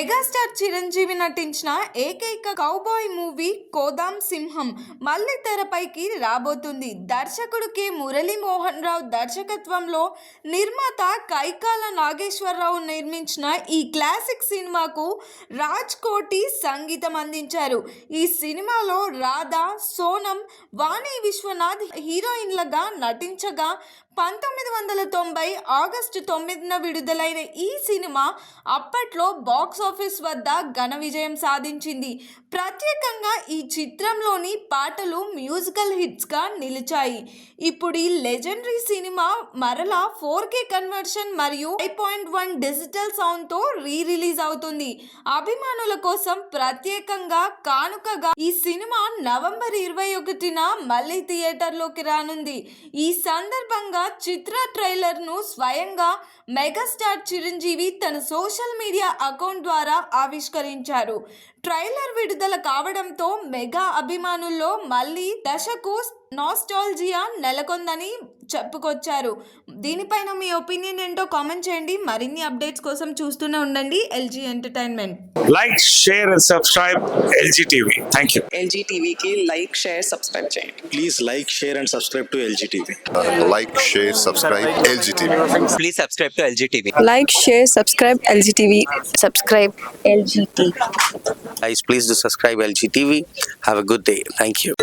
Megastar Chiranjeevi నటించిన ఏకైక cowboy movie కోదాం సింహం మళ్ళీ తెరపైకి రాబోతుంది. దర్శకుడు కె. మురళీ మోహన్ రావు దర్శకత్వంలో నిర్మాత కైకాల నాగేశ్వరరావు నిర్మించిన ఈ క్లాసిక్ సినిమాకు రాజ్ కోటి సంగీతం అందించారు. ఈ సినిమాలో రాధా సోనం వాణి విశ్వనాథ్ హీరోయిన్లుగా నటించగా పంతొమ్మిది వందల తొంభై ఆగస్టు తొమ్మిదిన విడుదలైన ఈ సినిమా అప్పట్లో బాక్స్ ఆఫీస్ వద్ద ఘన విజయం సాధించింది. ప్రత్యేకంగా ఈ చిత్రంలోని పాటలు మ్యూజికల్ హిట్స్గా నిలిచాయి. ఇప్పుడు ఈ లెజెండరీ సినిమా మరలా ఫోర్ కే కన్వర్షన్ మరియు ఫైవ్ పాయింట్ వన్ డిజిటల్ సౌండ్తో రీ రిలీజ్ అవుతుంది. అభిమానుల కోసం ప్రత్యేకంగా కానుకగా ఈ సినిమా నవంబర్ ఇరవై ఒకటిన మళ్ళీ థియేటర్లోకి రానుంది. ఈ సందర్భంగా చిత్ర ట్రైలర్ను స్వయంగా మెగాస్టార్ చిరంజీవి తన సోషల్ మీడియా అకౌంట్ ద్వారా ఆవిష్కరించారు. ట్రైలర్ విడుదల కావడంతో మెగా అభిమానుల్లో మళ్ళీ దశకు నాస్టాలజియా నెలకొందని చెప్పుకొచ్చారు. దీనిపైన మీ ఒపీనియన్ ఏంటో కామెంట్ చేయండి. మరిన్ని అప్డేట్స్ కోసం చూస్తూనే ఉండండి LG entertainment. Like share and subscribe LG TV. Thank you. LG టీవీకి లైక్ షేర్ సబ్స్క్రైబ్ చేయండి. Please like share and subscribe to LG TV. Like share subscribe LG TV. Please subscribe to LG TV. Like share subscribe LG TV. Subscribe LG TV. Please to subscribe LG TV. Have a good day thank you